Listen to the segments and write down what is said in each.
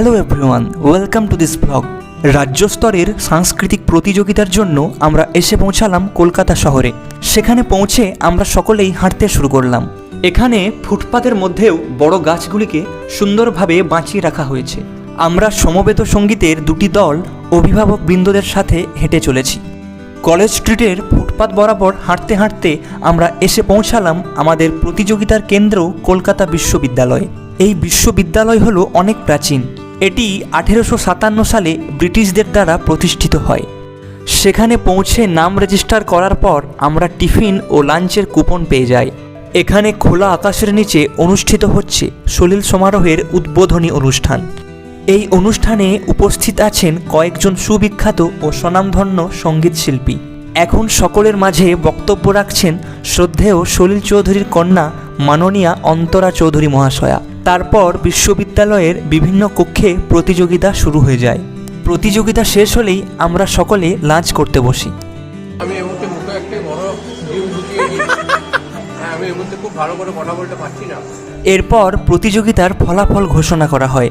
Hello everyone welcome to this blog রাজ্য স্তরের সাংস্কৃতিক প্রতিযোগিতার জন্য আমরা এসে পৌঁছালাম কলকাতা শহরে। সেখানে পৌঁছে আমরা সকলেই হাঁটতে শুরু করলাম। এখানে ফুটপাতের মধ্যেও বড় গাছগুলিকে সুন্দরভাবে বাঁচিয়ে রাখা হয়েছে। আমরা সমবেত সঙ্গীতের দুটি দল অভিভাবক বৃন্দদের সাথে হেঁটে চলেছি। কলেজ স্ট্রিটের ফুটপাত বরাবর হাঁটতে হাঁটতে আমরা এসে পৌঁছালাম আমাদের প্রতিযোগিতার কেন্দ্র কলকাতা বিশ্ববিদ্যালয়ে। এই বিশ্ববিদ্যালয় হলো অনেক প্রাচীন। এটি আঠেরোশো সাতান্ন সালে ব্রিটিশদের দ্বারা প্রতিষ্ঠিত হয়। সেখানে পৌঁছে নাম রেজিস্টার করার পর আমরা টিফিন ও লাঞ্চের কুপন পেয়ে যাই। এখানে খোলা আকাশের নিচে অনুষ্ঠিত হচ্ছে সলিল সমারোহের উদ্বোধনী অনুষ্ঠান। এই অনুষ্ঠানে উপস্থিত আছেন কয়েকজন সুবিখ্যাত ও স্বনামধন্য সংগীত শিল্পী। এখন সকলের মাঝে বক্তব্য রাখছেন শ্রদ্ধেয় সলিল চৌধুরীর কন্যা মাননীয়া অন্তরা চৌধুরী মহাশয়া। তারপর বিশ্ববিদ্যালয়ের বিভিন্ন কক্ষে প্রতিযোগিতা শুরু হয়ে যায়। প্রতিযোগিতা শেষ হলেই আমরা সকলে লাঞ্চ করতে বসি। আমি মুহূর্তে মুখে একটা বড় হ্যাঁ আমি মুহূর্তে খুব ভালো করে কথা বলতে পারছি না। এরপর প্রতিযোগিতার ফলাফল ঘোষণা করা হয়।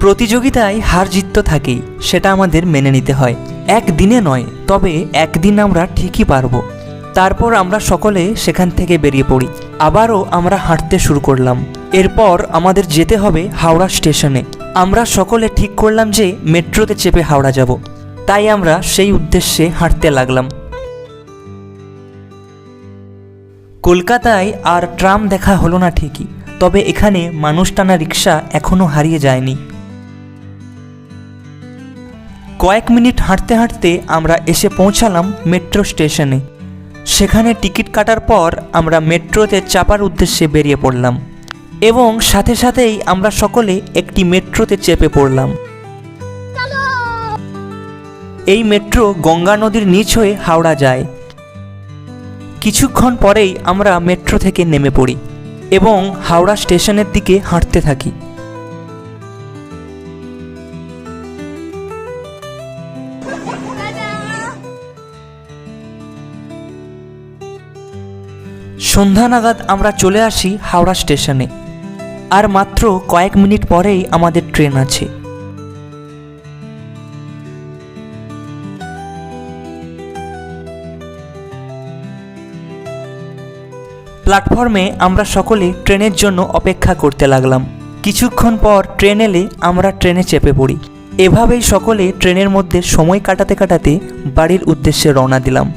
প্রতিযোগিতায় হার জিত তো থাকেই সেটা আমাদের মেনে নিতে হয়। একদিনে নয় তবে একদিন আমরা ঠিকই পারব। তারপর আমরা সকলে সেখান থেকে বেরিয়ে পড়ি। আবারও আমরা হাঁটতে শুরু করলাম। এরপর আমাদের যেতে হবে হাওড়া স্টেশনে। আমরা সকলে ঠিক করলাম যে মেট্রোতে চেপে হাওড়া যাব। তাই আমরা সেই উদ্দেশ্যে হাঁটতে লাগলাম। কলকাতায় আর ট্রাম দেখা হলো না ঠিকই, তবে এখানে মানুষ টানা রিক্সা এখনও হারিয়ে যায়নি। কয়েক মিনিট হাঁটতে হাঁটতে আমরা এসে পৌঁছালাম মেট্রো স্টেশনে। সেখানে টিকিট কাটার পর আমরা মেট্রোতে চাপার উদ্দেশ্যে বেরিয়ে পড়লাম। এবং সাথে সাথেই আমরা সকলে একটি মেট্রোতে চেপে পড়লাম। এই মেট্রো গঙ্গা নদীর নিচ হয়ে হাওড়া যায়। কিছুক্ষণ পরেই আমরা মেট্রো থেকে নেমে পড়ি এবং হাওড়া স্টেশনের দিকে হাঁটতে থাকি। সন্ধ্যা নাগাদ আমরা চলে আসি হাওড়া স্টেশনে। আর মাত্র কয়েক মিনিট পরেই আমাদের ট্রেন আছে। প্ল্যাটফর্মে আমরা সকলে ট্রেনের জন্য অপেক্ষা করতে লাগলাম। কিছুক্ষণ পর ট্রেন এলে আমরা ট্রেনে চেপে পড়ি। এভাবেই সকলে ট্রেনের মধ্যে সময় কাটাতে কাটাতে বাড়ির উদ্দেশ্যে রওনা দিলাম।